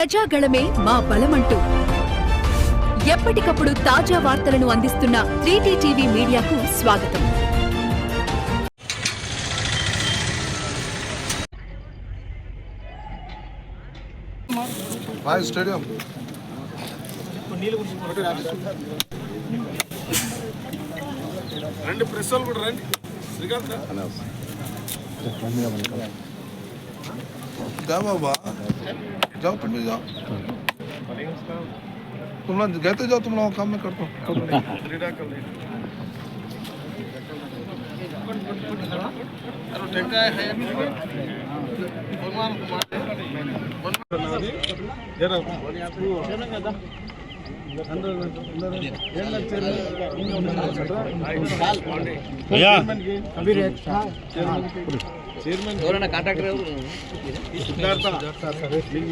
ప్రజాగళమే మా బలమంటూ. ఎప్పటికప్పుడు తాజా వార్తలను అందిస్తున్న త్రీటీ టీవీ మీడియాకు స్వాగతం. Bye stadium. రండి ప్రెస్ వాళ్ళు కూడా రండి. శ్రీకాంత్ जा बाबा जाओ तुम भी जाओ तुम लोग गए तो जाओ तुम लोग काम में करता हूँ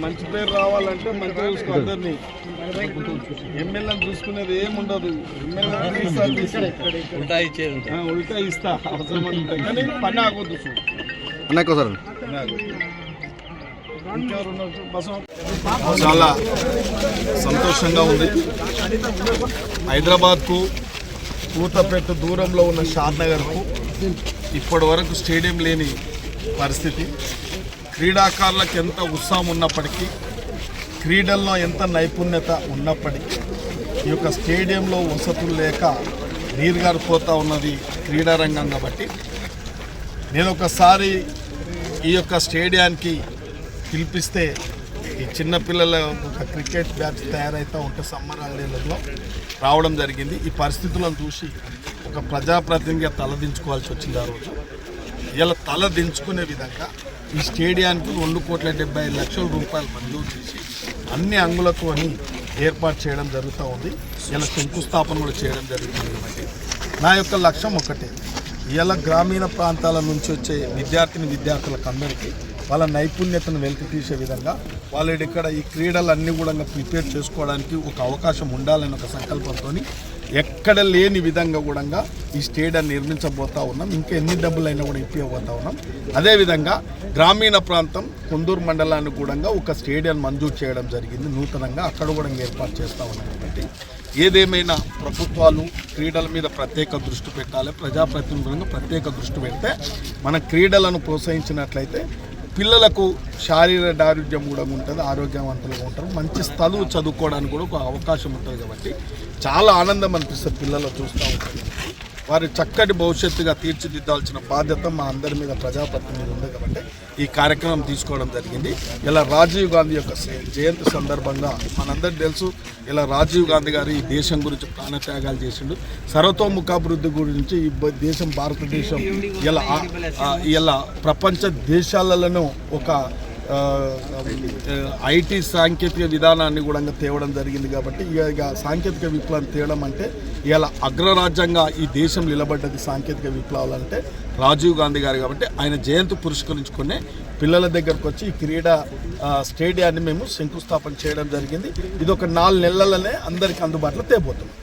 మంచి పేరు రావాలంటే మంచిగా చూసుకో అందరినీ. ఎమ్మెల్యే చూసుకునేది ఏముండదు ఉల్టా ఇస్తా అవసరం పని ఆగొద్దు. చాలా సంతోషంగా ఉంది. హైదరాబాద్కు కూతపెట్టు దూరంలో ఉన్న షాద్నగర్కు ఇప్పటి వరకు స్టేడియం లేని పరిస్థితి. క్రీడాకారులకు ఎంత ఉత్సాహం ఉన్నప్పటికీ క్రీడల్లో ఎంత నైపుణ్యత ఉన్నప్పటికీ ఈ యొక్క స్టేడియంలో వసతులు లేక నీరుగారిపోతూ ఉన్నది క్రీడారంగం కాబట్టి నేను ఒకసారి ఈ యొక్క స్టేడియానికి పిలిపిస్తే ఈ చిన్నపిల్లల ఒక క్రికెట్ బ్యాచ్ తయారైతూ ఉంటే సమ్మర్ హాలిడేలలో రావడం జరిగింది. ఈ పరిస్థితులను చూసి ఒక ప్రజాప్రతినిధిగా తలదించుకోవాల్సి వచ్చింది ఆ రోజు. ఇలా తల దించుకునే విధంగా ఈ స్టేడియానికి రెండు కోట్ల డెబ్బై లక్షల రూపాయలు మంజూరు చేసి అన్ని అంగులతో ఏర్పాటు చేయడం జరుగుతూ ఉంది. ఇలా శంకుస్థాపన కూడా చేయడం జరుగుతుంది కాబట్టి. నా యొక్క లక్ష్యం ఒకటే ఇలా గ్రామీణ ప్రాంతాల నుంచి వచ్చే విద్యార్థిని విద్యార్థులకు అందరికీ వాళ్ళ నైపుణ్యతను వెలికి తీసే విధంగా వాళ్ళు ఇక్కడ ఈ క్రీడలన్నీ కూడా ప్రిపేర్ చేసుకోవడానికి ఒక అవకాశం ఉండాలని ఒక సంకల్పంతో ఎక్కడ లేని విధంగా కూడా ఈ స్టేడియం నిర్మించబోతా ఉన్నాం. ఇంకా ఎన్ని డబ్బులైనా కూడా ఇప్పిపోతా ఉన్నాం. అదేవిధంగా గ్రామీణ ప్రాంతం కొందూరు మండలానికి కూడా ఒక స్టేడియం మంజూరు చేయడం జరిగింది. నూతనంగా అక్కడ కూడా ఏర్పాటు చేస్తూ ఉన్నాం కాబట్టి ఏదేమైనా ప్రభుత్వాలు క్రీడల మీద ప్రత్యేక దృష్టి పెట్టాలి ప్రజాప్రతినిధులను ప్రత్యేక దృష్టి పెడితే మన క్రీడలను ప్రోత్సహించినట్లయితే పిల్లలకు శారీరక దారుఢ్యం కూడా ఉంటుంది ఆరోగ్యవంతులుగా ఉంటారు. మంచి చదువు చదువుకోవడానికి కూడా ఒక అవకాశం ఉంటుంది కాబట్టి చాలా ఆనందం అనిపిస్తుంది పిల్లలు చూస్తూ ఉంటారు వారి చక్కటి భవిష్యత్తుగా తీర్చిదిద్దాల్సిన బాధ్యత మా అందరి మీద ప్రజాప్రతినిధి ఉంది కాబట్టి ఈ కార్యక్రమం తీసుకోవడం జరిగింది. ఇలా రాజీవ్ గాంధీ యొక్క జయంతి సందర్భంగా మనందరికి తెలుసు ఇలా రాజీవ్ గాంధీ గారు ఈ దేశం గురించి ప్రాణత్యాగాలు చేసిండు. సర్వతోముఖాభివృద్ధి గురించి ఈ దేశం భారతదేశం ఇలా ఇలా ప్రపంచ దేశాలలో ఒక ఐటీ సాంకేతిక విధానాన్ని కూడా తేవడం జరిగింది కాబట్టి ఇక ఇక సాంకేతిక విప్లవం తేవడం అంటే ఇలా అగ్రరాజ్యంగా ఈ దేశం నిలబడ్డది సాంకేతిక విప్లవాలు అంటే రాజీవ్ గాంధీ గారు కాబట్టి ఆయన జయంతి పురస్కరించుకునే పిల్లల దగ్గరకు వచ్చి ఈ క్రీడా స్టేడియాన్ని మేము శంకుస్థాపన చేయడం జరిగింది. ఇది ఒక నాలుగు నెలలనే అందరికీ అందుబాటులో తేబోతున్నాం.